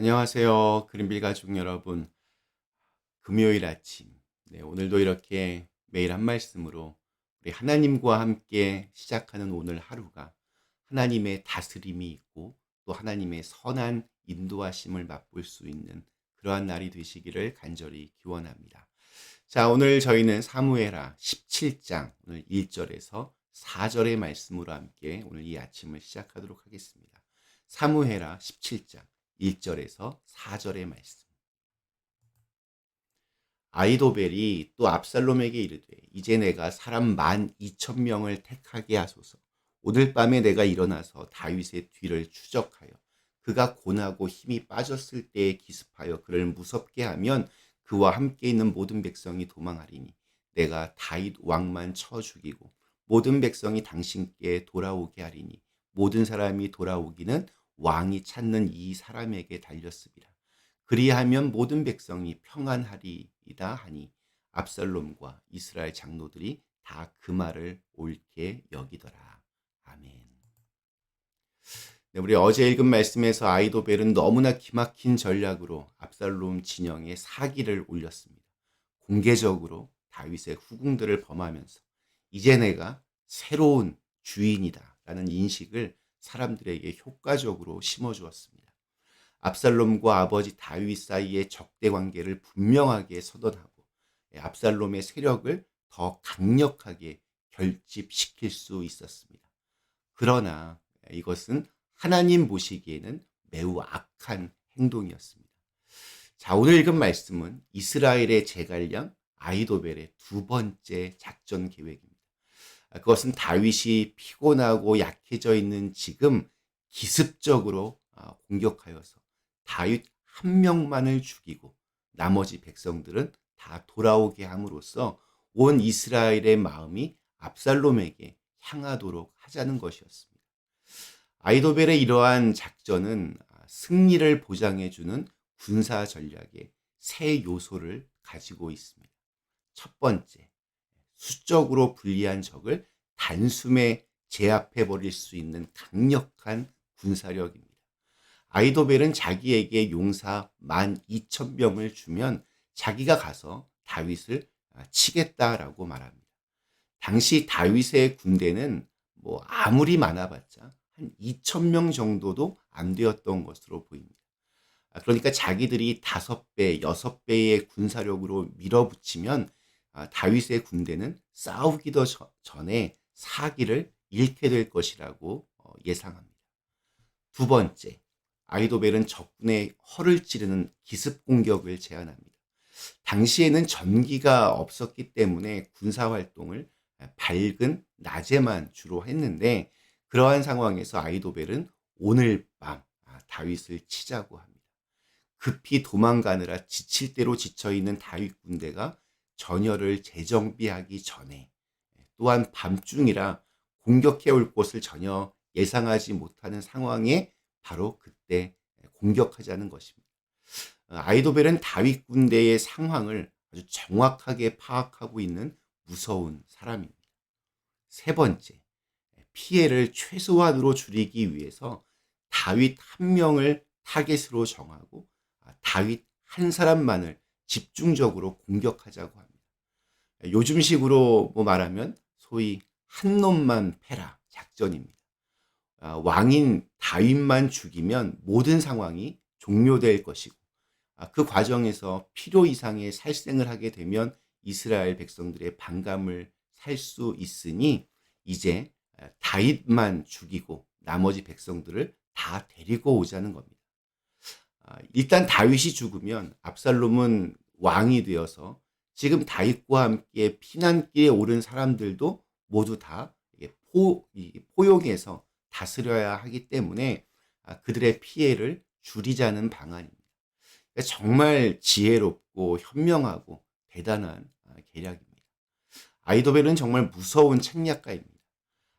안녕하세요. 그린빌 가족 여러분. 금요일 아침. 네, 오늘도 이렇게 매일 한 말씀으로 우리 하나님과 함께 시작하는 오늘 하루가 하나님의 다스림이 있고 또 하나님의 선한 인도하심을 맛볼 수 있는 그러한 날이 되시기를 간절히 기원합니다. 자, 오늘 저희는 사무에라 17장 오늘 1절에서 4절의 말씀으로 함께 오늘 이 아침을 시작하도록 하겠습니다. 사무에라 17장 1절에서 4절의 말씀. 아이도벨이 또 압살롬에게 이르되 이제 내가 사람 만 이천 명을 택하게 하소서. 오늘 밤에 내가 일어나서 다윗의 뒤를 추적하여 그가 고나고 힘이 빠졌을 때에 기습하여 그를 무섭게 하면 그와 함께 있는 모든 백성이 도망하리니 내가 다윗 왕만 쳐 죽이고 모든 백성이 당신께 돌아오게 하리니 모든 사람이 돌아오기는 왕이 찾는 이 사람에게 달렸습니다. 그리하면 모든 백성이 평안하리이다 하니 압살롬과 이스라엘 장로들이 다 그 말을 옳게 여기더라. 아멘. 네, 우리 어제 읽은 말씀에서 아이도벨은 너무나 기막힌 전략으로 압살롬 진영에 사기를 올렸습니다. 공개적으로 다윗의 후궁들을 범하면서 이제 내가 새로운 주인이다라는 인식을 사람들에게 효과적으로 심어주었습니다. 압살롬과 아버지 다윗 사이의 적대 관계를 분명하게 선언하고 압살롬의 세력을 더 강력하게 결집시킬 수 있었습니다. 그러나 이것은 하나님 보시기에는 매우 악한 행동이었습니다. 자, 오늘 읽은 말씀은 이스라엘의 제갈량 아이도벨의 두 번째 작전 계획입니다. 그것은 다윗이 피곤하고 약해져 있는 지금 기습적으로 아, 공격하여서 다윗 한 명만을 죽이고 나머지 백성들은 다 돌아오게 함으로써 온 이스라엘의 마음이 압살롬에게 향하도록 하자는 것이었습니다. 아이도벨의 이러한 작전은 아, 승리를 보장해주는 군사 전략의 세 요소를 가지고 있습니다. 첫 번째, 수적으로 불리한 적을 단숨에 제압해 버릴 수 있는 강력한 군사력입니다. 아이도벨은 자기에게 용사 만 이천 명을 주면 자기가 가서 다윗을 치겠다라고 말합니다. 당시 다윗의 군대는 뭐 아무리 많아봤자 한 2천 명 정도도 안 되었던 것으로 보입니다. 그러니까 자기들이 다섯 배, 여섯 배의 군사력으로 밀어붙이면 아, 다윗의 군대는 싸우기도 전에 사기를 잃게 될 것이라고 어, 예상합니다. 두 번째, 아이도벨은 적군의 허를 찌르는 기습 공격을 제안합니다. 당시에는 전기가 없었기 때문에 군사 활동을 밝은 낮에만 주로 했는데 그러한 상황에서 아이도벨은 오늘 밤 아, 다윗을 치자고 합니다. 급히 도망가느라 지칠 대로 지쳐 있는 다윗 군대가 전열을 재정비하기 전에 또한 밤중이라 공격해 올 곳을 전혀 예상하지 못하는 상황에 바로 그때 공격하자는 것입니다. 아이도벨은 다윗 군대의 상황을 아주 정확하게 파악하고 있는 무서운 사람입니다. 세 번째, 피해를 최소한으로 줄이기 위해서 다윗 한 명을 타겟으로 정하고 다윗 한 사람만을 집중적으로 공격하자고 합니다. 요즘식으로 뭐 말하면 소위 한 놈만 패라 작전입니다. 아, 왕인 다윗만 죽이면 모든 상황이 종료될 것이고 아, 그 과정에서 필요 이상의 살생을 하게 되면 이스라엘 백성들의 반감을 살 수 있으니 이제 다윗만 죽이고 나머지 백성들을 다 데리고 오자는 겁니다. 아, 일단 다윗이 죽으면 압살롬은 왕이 되어서 지금 다윗과 함께 피난길에 오른 사람들도 모두 다 포, 포용해서 다스려야 하기 때문에 아, 그들의 피해를 줄이자는 방안입니다. 그러니까 정말 지혜롭고 현명하고 대단한 아, 계략입니다. 아이도벨은 정말 무서운 책략가입니다.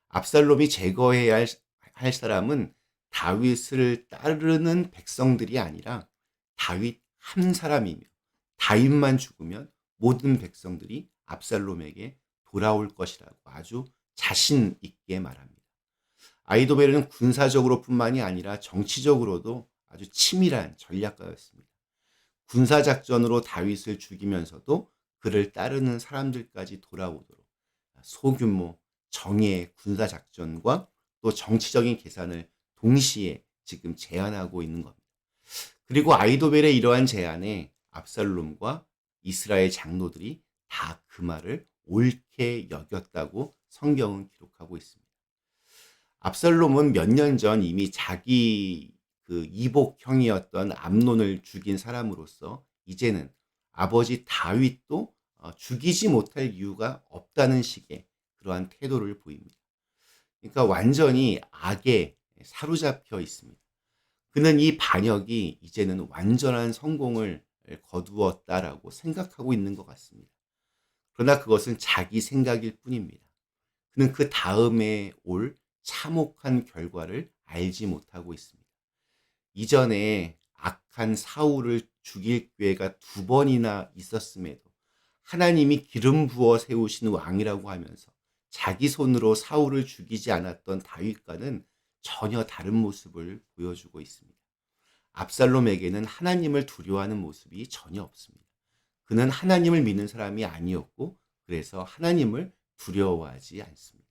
압살롬이 제거해야 할, 할 사람은 다윗을 따르는 백성들이 아니라 다윗 한 사람이며 다윗만 죽으면 모든 백성들이 압살롬에게 돌아올 것이라고 아주 자신 있게 말합니다. 아이도벨은 군사적으로뿐만이 아니라 정치적으로도 아주 치밀한 전략가였습니다. 군사 작전으로 다윗을 죽이면서도 그를 따르는 사람들까지 돌아오도록 소규모 정예의 군사 작전과 또 정치적인 계산을 동시에 지금 제안하고 있는 겁니다. 그리고 아이도벨의 이러한 제안에 압살롬과 이스라엘 장로들이 다 그 말을 옳게 여겼다고 성경은 기록하고 있습니다. 압살롬은 몇 년 전 이미 자기 그 이복형이었던 암논을 죽인 사람으로서 이제는 아버지 다윗도 어, 죽이지 못할 이유가 없다는 식의 그러한 태도를 보입니다. 그러니까 완전히 악에 사로잡혀 있습니다. 그는 이 반역이 이제는 완전한 성공을 거두었다라고 생각하고 있는 것 같습니다. 그러나 그것은 자기 생각일 뿐입니다. 그는 그 다음에 올 참혹한 결과를 알지 못하고 있습니다. 이전에 악한 사울을 죽일 기회가 두 번이나 있었음에도 하나님이 기름 부어 세우신 왕이라고 하면서 자기 손으로 사울을 죽이지 않았던 다윗과는 전혀 다른 모습을 보여주고 있습니다. 압살롬에게는 하나님을 두려워하는 모습이 전혀 없습니다. 그는 하나님을 믿는 사람이 아니었고 그래서 하나님을 두려워하지 않습니다.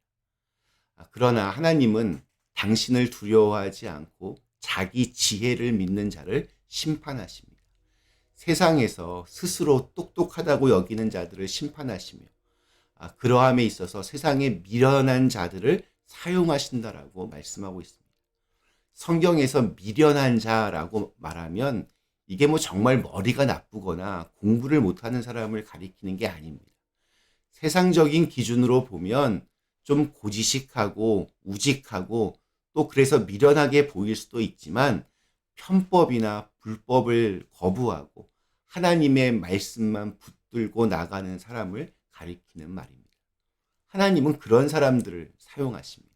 아, 그러나 하나님은 당신을 두려워하지 않고 자기 지혜를 믿는 자를 심판하십니다. 세상에서 스스로 똑똑하다고 여기는 자들을 심판하시며 아, 그러함에 있어서 세상에 미련한 자들을 사용하신다라고 말씀하고 있습니다. 성경에서 미련한 자라고 말하면 이게 뭐 정말 머리가 나쁘거나 공부를 못하는 사람을 가리키는 게 아닙니다. 세상적인 기준으로 보면 좀 고지식하고 우직하고 또 그래서 미련하게 보일 수도 있지만 편법이나 불법을 거부하고 하나님의 말씀만 붙들고 나가는 사람을 가리키는 말입니다. 하나님은 그런 사람들을 사용하십니다.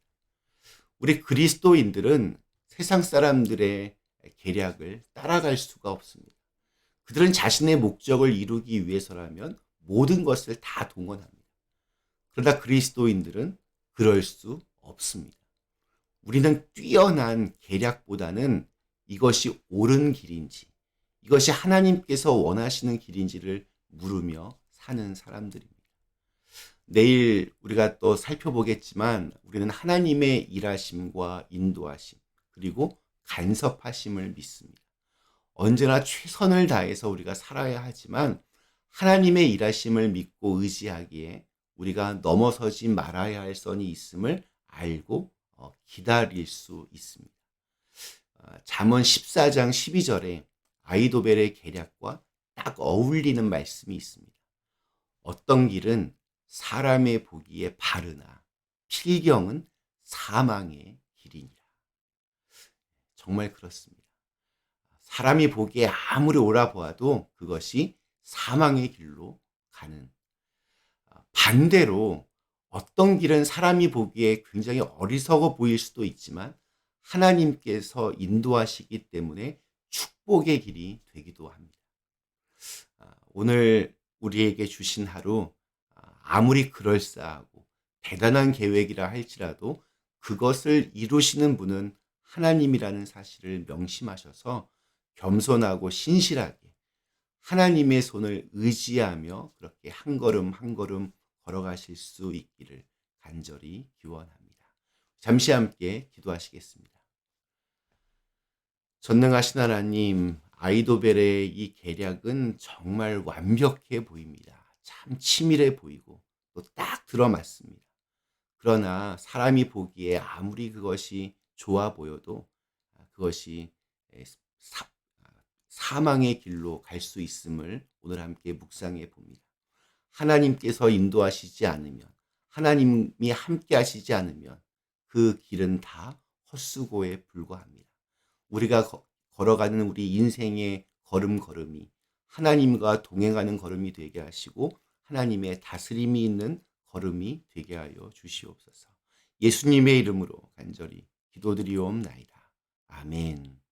우리 그리스도인들은 세상 사람들의 계략을 따라갈 수가 없습니다. 그들은 자신의 목적을 이루기 위해서라면 모든 것을 다 동원합니다. 그러나 그리스도인들은 그럴 수 없습니다. 우리는 뛰어난 계략보다는 이것이 옳은 길인지, 이것이 하나님께서 원하시는 길인지를 물으며 사는 사람들입니다. 내일 우리가 또 살펴보겠지만 우리는 하나님의 일하심과 인도하심, 그리고 간섭하심을 믿습니다. 언제나 최선을 다해서 우리가 살아야 하지만 하나님의 일하심을 믿고 의지하기에 우리가 넘어서지 말아야 할 선이 있음을 알고 어, 기다릴 수 있습니다. 아, 잠언 14장 12절에 아이도벨의 계략과 딱 어울리는 말씀이 있습니다. 어떤 길은 사람의 보기에 바르나 필경은 사망의. 정말 그렇습니다. 사람이 보기에 아무리 오라 보아도 그것이 사망의 길로 가는 아, 반대로 어떤 길은 사람이 보기에 굉장히 어리석어 보일 수도 있지만 하나님께서 인도하시기 때문에 축복의 길이 되기도 합니다. 아, 오늘 우리에게 주신 하루 아, 아무리 그럴싸하고 대단한 계획이라 할지라도 그것을 이루시는 분은 하나님이라는 사실을 명심하셔서 겸손하고 신실하게 하나님의 손을 의지하며 그렇게 한 걸음 한 걸음 걸어가실 수 있기를 간절히 기원합니다. 잠시 함께 기도하시겠습니다. 전능하신 하나님, 아이도벨의 이 계략은 정말 완벽해 보입니다. 참 치밀해 보이고 또 딱 들어맞습니다. 그러나 사람이 보기에 아무리 그것이 좋아 보여도 그것이 사, 사망의 길로 갈 수 있음을 오늘 함께 묵상해 봅니다. 하나님께서 인도하시지 않으면, 하나님이 함께 하시지 않으면 그 길은 다 헛수고에 불과합니다. 우리가 걸어가는 우리 인생의 걸음걸음이 하나님과 동행하는 걸음이 되게 하시고 하나님의 다스림이 있는 걸음이 되게 하여 주시옵소서. 예수님의 이름으로 간절히 기도드리옵나이다. 아멘.